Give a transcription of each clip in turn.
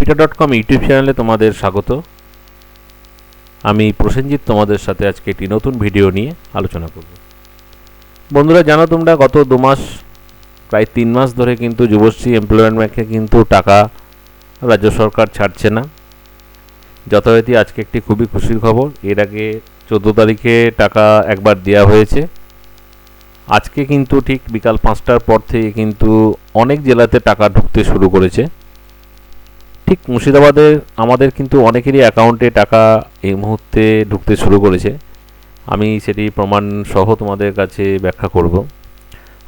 Computer dot com YouTube চ্যানেলে তোমাদের স্বাগত। আমি প্রসেনজিৎ, তোমাদের সাথে আজকে একটি নতুন ভিডিও নিয়ে আলোচনা করব। বন্ধুরা, জানো তোমরা, গত দু মাস, প্রায় তিন মাস ধরে কিন্তু যুবশ্রী এমপ্লয়মেন্ট ব্যাংকে কিন্তু টাকা রাজ্য সরকার ছাড়ছে না। যথারীতি আজকে একটি খুবই খুশির খবর, এর আগে চোদ্দ তারিখে টাকা একবার দেওয়া হয়েছে। আজকে কিন্তু ঠিক বিকাল পাঁচটার পর থেকে কিন্তু অনেক জেলাতে টাকা ঢুকতে শুরু করেছে। ঠিক মুর্শিদাবাদের আমাদের কিন্তু অনেকেরই অ্যাকাউন্টে টাকা এই মুহূর্তে ঢুকতে শুরু করেছে। আমি সেটি প্রমাণ সহ তোমাদের কাছে ব্যাখ্যা করব।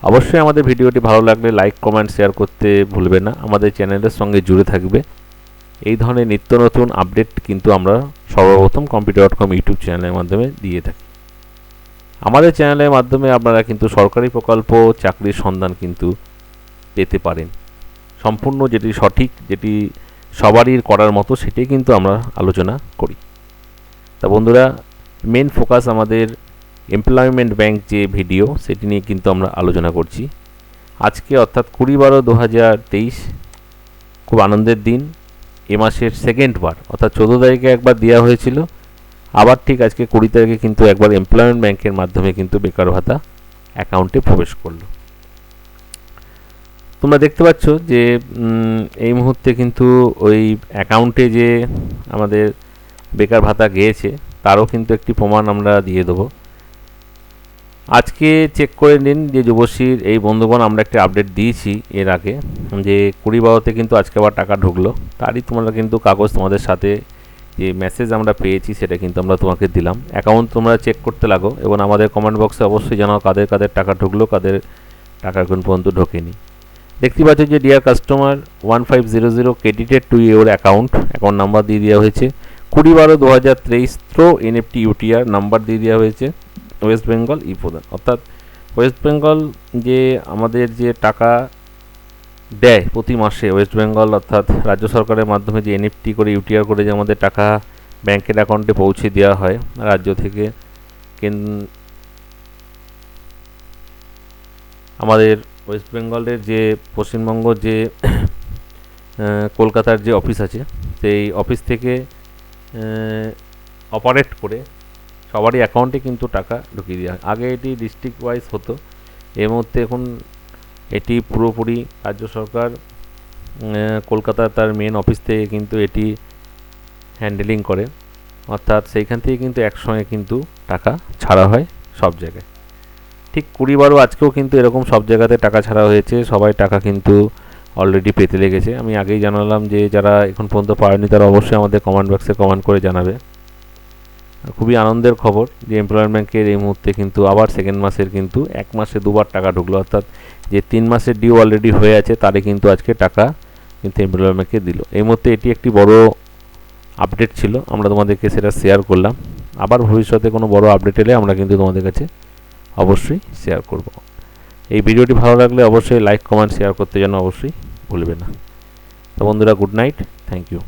অবশ্যই আমাদের ভিডিওটি ভালো লাগলে লাইক, কমেন্ট, শেয়ার করতে ভুলবে না। আমাদের চ্যানেলের সঙ্গে জুড়ে থাকবে। এই ধরনের নিত্য নতুন আপডেট কিন্তু আমরা সর্বপ্রথম কম্পিউটার ডট কম ইউটিউব চ্যানেলের মাধ্যমে দিয়ে থাকি। আমাদের চ্যানেলের মাধ্যমে আপনারা কিন্তু সরকারি প্রকল্প, চাকরির সন্ধান কিন্তু পেতে পারেন। সম্পূর্ণ যেটি সঠিক, যেটি সবারই করার মতো সেটাই কিন্তু আমরা আলোচনা করি। তা বন্ধুরা মেন ফোকাস আমাদের এমপ্লয়মেন্ট ব্যাংক যে ভিডিও সেটি নিয়ে কিন্তু আমরা আলোচনা করছি। আজকে অর্থাৎ কুড়ি বারো দু হাজার তেইশ, খুব আনন্দের দিন। এ মাসের সেকেন্ড বার, অর্থাৎ চোদ্দ তারিখে একবার দেওয়া হয়েছিল। আবার ঠিক আজকে কুড়ি তারিখে কিন্তু একবার এমপ্লয়মেন্ট ব্যাংকের মাধ্যমে কিন্তু বেকার ভাতা অ্যাকাউন্টে প্রবেশ করল। তোমরা দেখতে পাচ্ছ যে এই মুহূর্তে কিন্তু ওই অ্যাকাউন্টে যে আমাদের বেকার ভাতা গিয়েছে, তারও কিন্তু একটি প্রমাণ আমরা দিয়ে দেবো। আজকে চেক করে নিন যে যুবশ্রীর এই বন্ধুগণ আমরা একটা আপডেট দিয়েছি এর আগে, যে কুড়ি বারোতে কিন্তু আজকে আবার টাকা ঢুকলো। তারই তোমরা কিন্তু কাগজ তোমাদের সাথে যে মেসেজ আমরা পেয়েছি সেটা কিন্তু আমরা তোমাকে দিলাম। অ্যাকাউন্ট তোমরা চেক করতে লাগো এবং আমাদের কমেন্ট বক্সে অবশ্যই জানাও কাদের কাদের টাকা ঢুকলো, কাদের টাকা এখন পর্যন্ত ঢোকেনি। দেখতে পাচ্ছ যে dear customer one five zero zero credited to your account account number দিয়ে দেওয়া হয়েছে। কুড়ি বারো দু হাজার তেইশ থ্রো এনএফটি ইউটিআর নাম্বার দিয়ে দেওয়া হয়েছে। ওয়েস্ট বেঙ্গল ই প্রদান অর্থাৎ ওয়েস্ট বেঙ্গল যে আমাদের যে টাকা দেয় প্রতি মাসে ওয়েস্ট বেঙ্গল অর্থাৎ রাজ্য সরকারের মাধ্যমে যে এনএফটি করে ইউটিআর করে যে আমাদের টাকা ব্যাংকের অ্যাকাউন্টে পৌঁছে দেওয়া হয়, রাজ্য থেকে আমাদের ওয়েস্ট বেঙ্গলের যে পশ্চিমবঙ্গ যে কলকাতার যে অফিস আছে সেই অফিস থেকে অপারেট করে সবারই অ্যাকাউন্টে কিন্তু টাকা ঢুকিয়ে দেওয়া হয়। আগে এটি ডিস্ট্রিক্ট ওয়াইজ হতো। এই মুহূর্তে এখন এটি পুরোপুরি রাজ্য সরকার আহ, কলকাতার তার মেন অফিস থেকে কিন্তু এটি হ্যান্ডেলিং করে। অর্থাৎ সেইখান থেকে কিন্তু একসঙ্গে কিন্তু টাকা ছাড়া হয় সব জায়গায়। ঠিক কুড়ি বারো আজকেও কিন্তু এরকম সব জায়গাতে টাকা ছাড়া হয়েছে, সবাই টাকা কিন্তু অলরেডি পেতে লেগেছে। আমি আগেই জানালাম যে যারা এখন পর্যন্ত পারেনি তারা অবশ্যই আমাদের কমেন্ট বক্সে কমেন্ট করে জানাবে। খুবই আনন্দের খবর যে এমপ্লয়মেন্ট ব্যাংকের এই মুহূর্তে কিন্তু আবার সেকেন্ড মাসের কিন্তু এক মাসে দুবার টাকা ঢুকলো, অর্থাৎ যে তিন মাসের ডিউ অলরেডি হয়ে আছে তারে কিন্তু আজকে টাকা কিন্তু এমপ্লয়মেন্ট ব্যাংকে দিল। এই মুহূর্তে এটি একটি বড় আপডেট ছিল, আমরা তোমাদেরকে সেটা শেয়ার করলাম। আবার ভবিষ্যতে কোনো বড় আপডেট এলে আমরা কিন্তু তোমাদের কাছে অবশ্যই শেয়ার করব। এই ভিডিওটি ভালো লাগলে অবশ্যই লাইক কমেন্ট শেয়ার করতে যেন অবশ্যই ভুলবে না। তো বন্ধুরা গুড নাইট থ্যাংক ইউ